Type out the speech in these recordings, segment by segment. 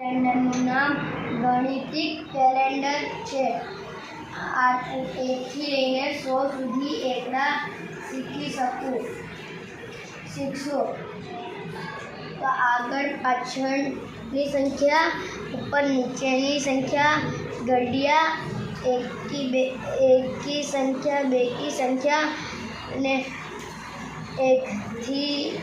કેલેન્ડરનું નામ ગણિતિક કેલેન્ડર છે. આ એકથી લઈને સો સુધી એકડા શીખી શકું. શીખશો. તો આગળ પાછળની સંખ્યા ઉપર નીચેની સંખ્યા, ઘડિયા, એકી બે, એકી સંખ્યા, બેકી સંખ્યા અને એકથી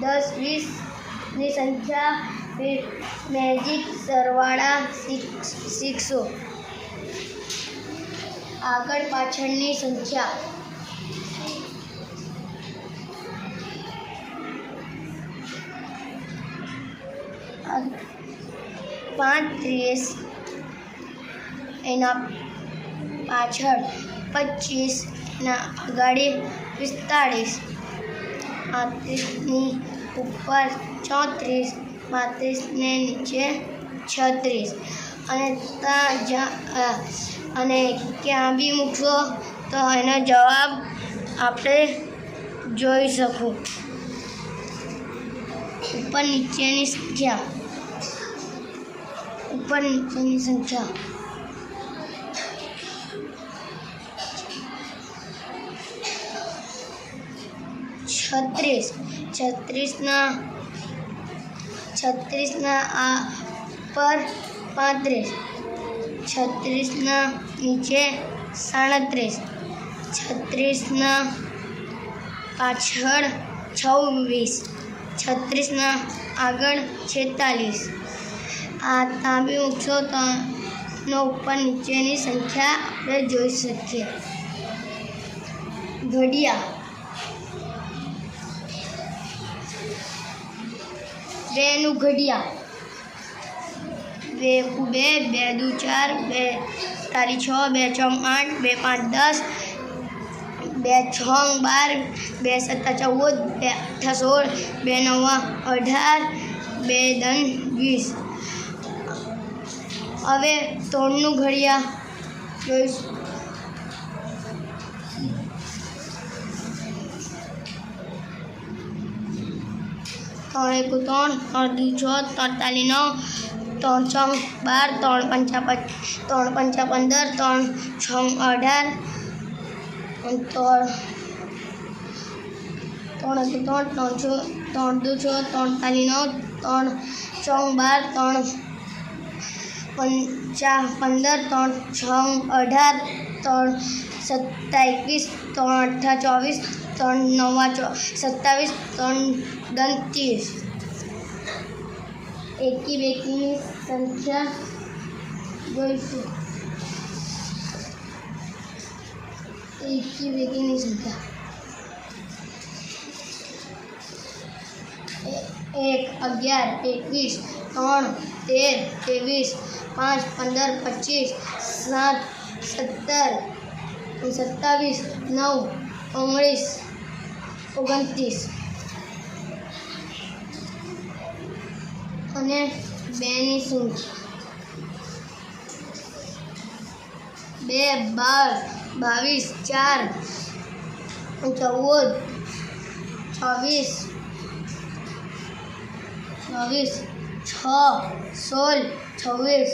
દસ, વીસની સંખ્યા મેજિક સરવાળા શીખ શીખશો આગળ પાછળની સંખ્યા. પાંત્રીસ એના પાછળ પચીસ ના આગળ પિસ્તાળીસ. આત્રીસની ઉપર ચોત્રીસ. પાંત્રીસને નીચે છત્રીસ. અને ત્યાં જ્યાં અને ક્યાં બી મૂકશો તો એનો જવાબ આપણે જોઈ શકું. ઉપર નીચેની સંખ્યા. ઉપર નીચેની સંખ્યા. છત્રીસ. છત્રીસના છત્રીસના આ પર પાંત્રીસ. છત્રીસના નીચે સાડત્રીસ. છત્રીસના પાછળ છવ્વીસ. છત્રીસના આગળ છેતાલીસ. આ તાંબી મૂકશો તો નો ઉપર નીચેની સંખ્યા આપણે જોઈ શકીએ. ઘડિયા. બેનું ઘડિયા બે બે બે દુ ચાર, બે તારી છ, બે છ આઠ, બે પાંચ દસ, બે છ બાર, બે સત્તા ચૌદ, બે અઠા સોળ, બે નવા અઢાર, બે દન વીસ. હવે ત્રણનું ઘડિયા જોઈશું. ત્રણ એકુ ત્રણ ત્રણ દુ છ ત્રણતાલી નવ ત્રણ છ બાર ત્રણ પંચા પચ ત્રણ પંચા પંદર ત્રણ છ અઢાર ત્રણ ત્રણ એકુ ત્રણ ત્રણ છ ત્રણ દુ છ ત્રણતાલી નવ ત્રણ છ બાર ત્રણ પંચા પંદર ત્રણ છ અઢાર ત્રણ સત્તા એકવીસ ત્રણ અઠા ચોવીસ ત્રણ નવા ચો સત્તાવીસ ત્રણ દન એકી બેકીની સંખ્યા જોઈશું. એકી બેકીની સંખ્યા. એક, અગિયાર, એકવીસ, ત્રણ, તેર, ત્રેવીસ, પાંચ, પંદર, પચીસ, સાત, સત્તર, સત્તાવીસ, નવ, ઓગણીસ, ઓગણત્રીસ. અને બેની સંખ્યા. બે, બાર, બાવીસ, ચાર, ચૌદ, છવ્વીસ ચોવીસ છ, સોળ, છવ્વીસ,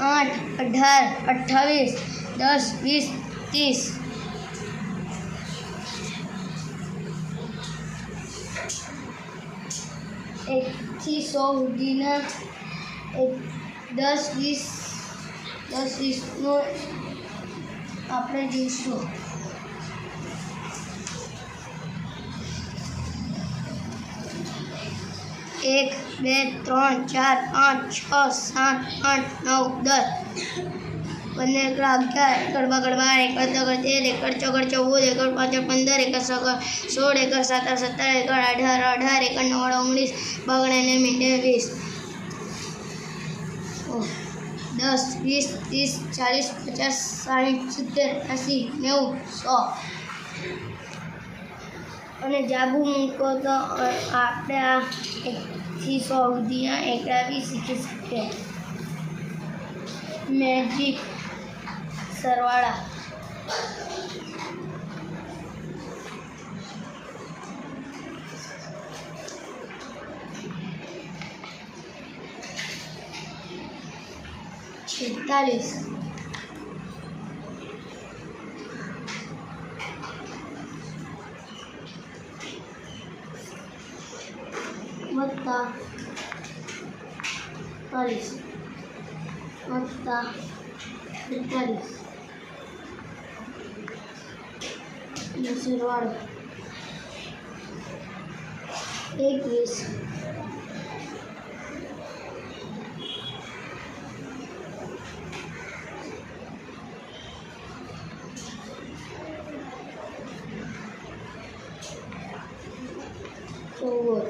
આઠ, અઢાર, અઠ્ઠાવીસ, દસ, વીસ, ત્રીસ એકથી સો સુધીના દસ વીસ, દસ વીસનો આપણે જોઈશું. એક, બે, ત્રણ, ચાર, પાંચ, છ, સાત, આઠ, નવ, દસ. બંને એકડ અગિયાર એકડ બગડ બાર એકડ તગડ તેર એકડ ચોગડ ચૌદ એકડ પાછળ પંદર એકડ સગડ સોળ એકડ સત્તર સત્તર એકડ અઢાર અઢાર એકડ નવડ ઓગણીસ બગડ અને મીંડે વીસ. દસ, વીસ, ત્રીસ, ચાલીસ, પચાસ સાઠ સિત્તેર, એંસી, નેવું, સો. અને જાબુ મૂકો તો આપણે આ એકથી સો સુધીના એકડા બી શીખી શકીએ મેજિક સરવાળા. છેતાલીસ. વત્તા ચાલીસ. વત્તા બેતાલીસ સરવાળો એકવીસ ચૌદ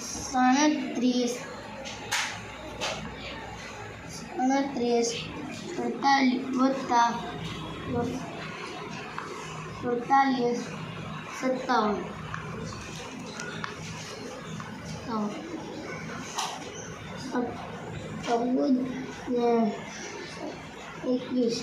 સાડત્રીસ સાડત્રીસ અડતાલીસ વત્તા અડતાલીસ સત્તાવન સત્તાવન ચૌદ ને એકવીસ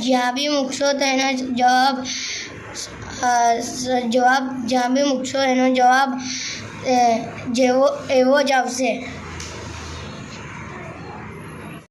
જ્યાં બી મૂકશો તો એનો જવાબ જવાબ જ્યાં બી મૂકશો એનો જવાબ જેવો, એવો જ આવશે.